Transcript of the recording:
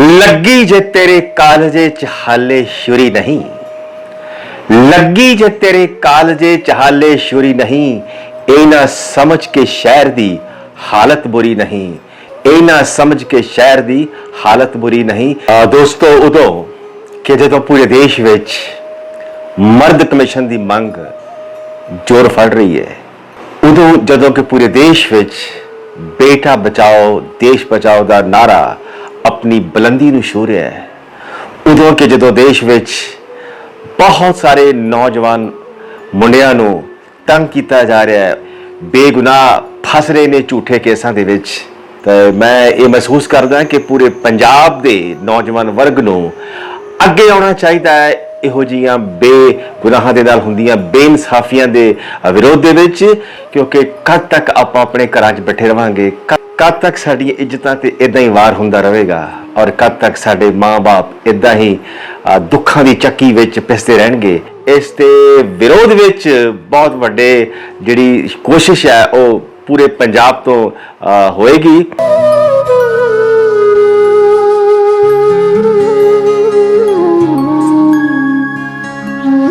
ਲੱਗੀ ਜੇ ਤੇਰੇ ਕਾਲਜੇ ਚ ਹਾਲੇ ਛੁਰੀ ਨਹੀਂ, ਲੱਗੀ ਜੇ ਤੇਰੇ ਕਾਲਜੇ ਚ ਹਾਲੇ ਛੁਰੀ ਨਹੀਂ ਇਹ ਨਾ ਸਮਝ ਕੇ ਸ਼ਹਿਰ ਦੀ ਹਾਲਤ ਬੁਰੀ ਨਹੀਂ ਇਹ ਨਾ ਸਮਝ ਕੇ ਸ਼ਹਿਰ ਦੀ ਹਾਲਤ ਬੁਰੀ ਨਹੀਂ। ਦੋਸਤੋ, ਉਦੋਂ ਕਿ ਜਦੋਂ ਪੂਰੇ ਦੇਸ਼ ਵਿੱਚ ਮਰਦ ਕਮਿਸ਼ਨ ਦੀ ਮੰਗ ਜ਼ੋਰ ਫੜ ਰਹੀ ਹੈ, ਉਦੋਂ ਜਦੋਂ ਕਿ ਪੂਰੇ ਦੇਸ਼ ਵਿੱਚ ਬੇਟਾ ਬਚਾਓ, ਦੇਸ਼ ਬਚਾਓ ਦਾ ਨਾਰਾ ਆਪਣੀ ਬੁਲੰਦੀ ਨੂੰ ਛੂ ਰਿਹਾ ਹੈ। ਉਦੋਂ ਕਿ ਜਦੋਂ ਦੇਸ਼ ਵਿੱਚ ਬਹੁਤ ਸਾਰੇ ਨੌਜਵਾਨ ਮੁੰਡਿਆਂ ਨੂੰ ਤੰਗ ਕੀਤਾ ਜਾ ਰਿਹਾ ਹੈ, ਬੇਗੁਨਾਹ ਫਸ ਰਹੇ ਨੇ ਝੂਠੇ ਕੇਸਾਂ ਦੇ ਵਿੱਚ। ਤਾਂ ਮੈਂ ਇਹ ਮਹਿਸੂਸ ਕਰਦਾ ਕਿ ਪੂਰੇ ਪੰਜਾਬ ਦੇ ਨੌਜਵਾਨ ਵਰਗ ਨੂੰ ਅੱਗੇ ਆਉਣਾ ਚਾਹੀਦਾ ਹੈ। ਇਹੋ ਜੀਆਂ ਬੇਗੁਨਾਹਾਂ ਦੇ ਨਾਲ ਹੁੰਦੀਆਂ, ਬੇਇਨਸਾਫੀਆਂ ਦੇ ਵਿਰੋਧ ਦੇ ਵਿੱਚ, ਕਿਉਂਕਿ ਕਦ ਤੱਕ ਆਪਾਂ ਆਪਣੇ ਘਰਾਂ 'ਚ ਬੈਠੇ ਰਵਾਂਗੇ। ਕ- ਕਦ ਤੱਕ ਸਾਡੀਆਂ ਇੱਜ਼ਤਾਂ ਤੇ ਇਦਾਂ ਹੀ ਵਾਰ ਹੁੰਦਾ ਰਹੇਗਾ ਔਰ ਕਦ ਤੱਕ ਸਾਡੇ ਮਾਪੇ ਇਦਾਂ ਹੀ ਦੁੱਖਾਂ ਦੀ ਚੱਕੀ ਵਿੱਚ ਪਿਸਦੇ ਰਹਿਣਗੇ, ਇਸ ਦੇ ਵਿਰੋਧ ਵਿੱਚ ਬਹੁਤ ਵੱਡੇ ਜਿਹੜੀ ਕੋਸ਼ਿਸ਼ ਹੈ ਉਹ ਪੂਰੇ ਪੰਜਾਬ ਤੋਂ ਹੋਏਗੀ।